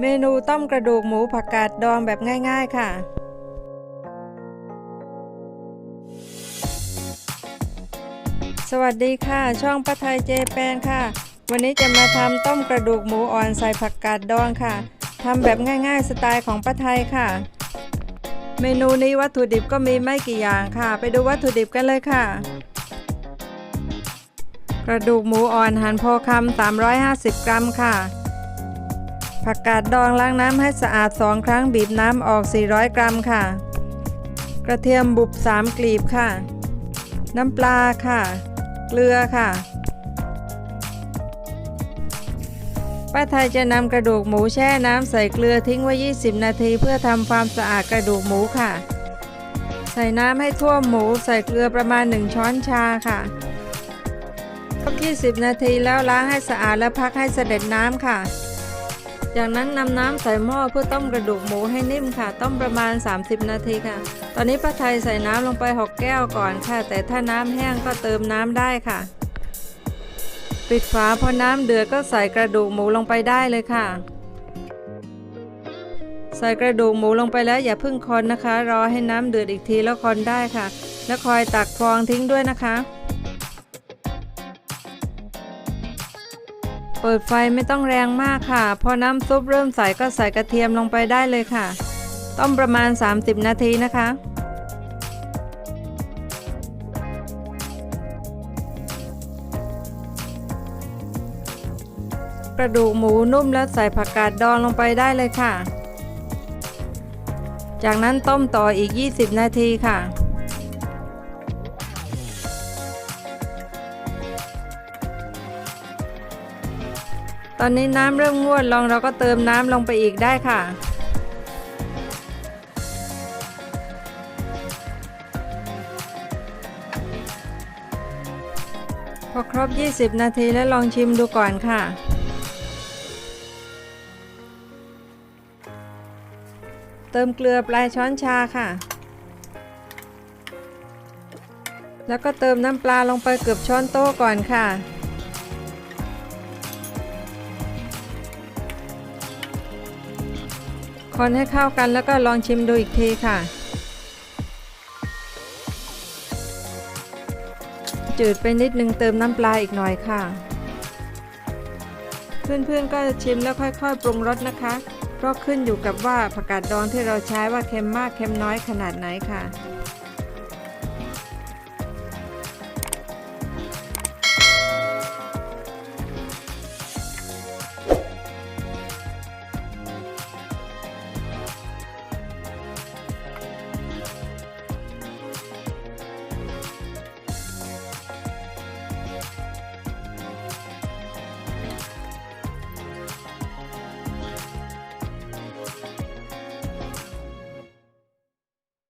เมนูต้มกระดูกหมูผักกาดดองแบบง่าย ๆ ค่ะ สวัสดีค่ะ ช่องป้าไทยเจแปนค่ะ วันนี้จะมาทำต้มกระดูกหมูอ่อนใส่ผักกาดดองค่ะทำแบบง่าย ๆ สไตล์ของป้าไทยค่ะ เมนูนี้วัตถุดิบก็มีไม่กี่อย่างค่ะ ไปดูวัตถุดิบกันเลยค่ะ กระดูกหมูอ่อนหั่นพอคำ350 กรัมค่ะ ผักกาดดองล้างน้ำให้สะอาด 2 ครั้งบีบน้ำออก 400 กรัมค่ะ กระเทียมบุบ 3 กลีบค่ะ น้ำปลาค่ะ เกลือค่ะ ป้าไทยจะนำกระดูกหมูแช่น้ำใส่เกลือทิ้งไว้ 20 นาทีเพื่อทำความสะอาดกระดูกหมูค่ะ ใส่น้ำให้ท่วมหมูใส่เกลือประมาณ 1 ช้อนชาค่ะครบ20 นาทีแล้วล้างให้สะอาดและพักให้เสด็จน้ำค่ะ จากนั้นนำน้ำใส่หม้อเพื่อต้มกระดูกหมูให้นิ่มค่ะ ต้มประมาณ 30 นาทีค่ะ ตอนนี้ป้าไทยใส่น้ำลงไป 6 แก้วก่อนค่ะ แต่ถ้าน้ำแห้งก็เติมน้ำได้ค่ะ ปิดฝาพอน้ำเดือดก็ใส่กระดูกหมูลงไปได้เลยค่ะ ใส่กระดูกหมูลงไปแล้วอย่าเพิ่งคนนะคะ รอให้น้ำเดือดอีกทีแล้วคนได้ค่ะ แล้วคอยตักฟองทิ้งด้วยนะคะ เปิดไฟไม่ต้องแรงมากค่ะ พอน้ำซุปเริ่มใสก็ใส่กระเทียมลงไปได้เลยค่ะ ต้มประมาณ 30 นาทีนะคะ กระดูกหมูนุ่มแล้วใส่ผักกาดดองลงไปได้เลยค่ะ จากนั้นต้มต่ออีก 20 นาทีค่ะ ตอนนี้น้ำเริ่มงวดลองเราก็เติมน้ำลงไปอีกได้ค่ะ พอครบ 20 นาทีแล้วลองชิมดูก่อนค่ะ เติมเกลือปลายช้อนชาค่ะ แล้วก็เติมน้ำปลาลงไปเกือบช้อนโต๊ะก่อนค่ะ คนให้เข้ากันแล้วก็ลองชิมดูอีกทีค่ะ จืดไปนิดนึงเติมน้ำปลาอีกหน่อยค่ะ เพื่อนๆก็ชิมแล้วค่อยๆ ปรุงรสนะคะ เพราะขึ้นอยู่กับว่าผักกาดดองที่เราใช้ว่าเค็มมากเค็มน้อยขนาดไหนค่ะ